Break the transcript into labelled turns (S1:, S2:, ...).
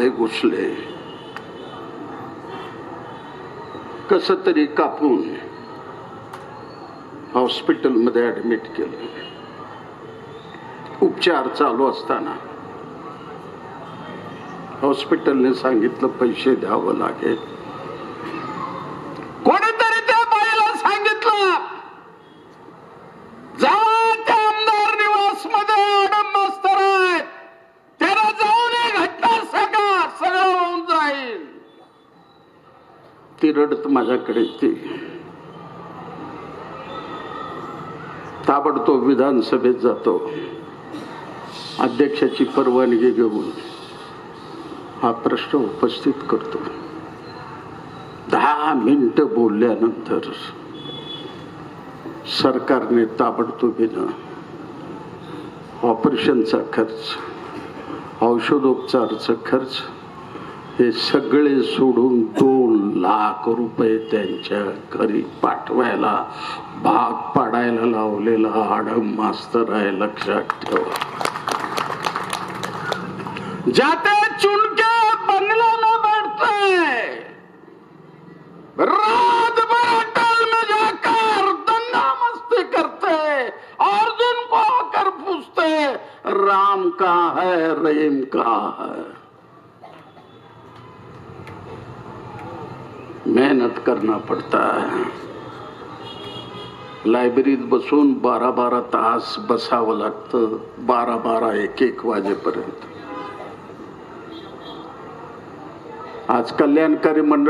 S1: मध्ये घुसले. कस तरी कापून हॉस्पिटलमध्ये ऍडमिट केलं. उपचार चालू असताना हॉस्पिटलने सांगितलं पैसे द्यावं लागेल. ती रडत माझ्याकडे ती ताबडतोब विधानसभेत जातो. अध्यक्षाची परवानगी घेऊन हा प्रश्न उपस्थित करतो. दहा मिनटं बोलल्यानंतर सरकारने ताबडतोबीनं ऑपरेशनचा खर्च औषधोपचारचा खर्च हे सगळे सोडून दोन लाख रुपये त्यांच्या घरी पाठवायला भाग पाडायला लावलेला आडम मास्तर आहे लक्षात ठेवा. जाते चुनके बंगला में बैठते हैं रात भर होटल में जाकर दंगा मस्ती करते और को आकर पूछते राम का है रेम का है? मेहनत करना पड़ता है। लायब्ररीत बसून बारा बारा तास बसावं लागतं बारा बारा एक एक वाजेपर्यंत। आज कल्याणकारी मंडळ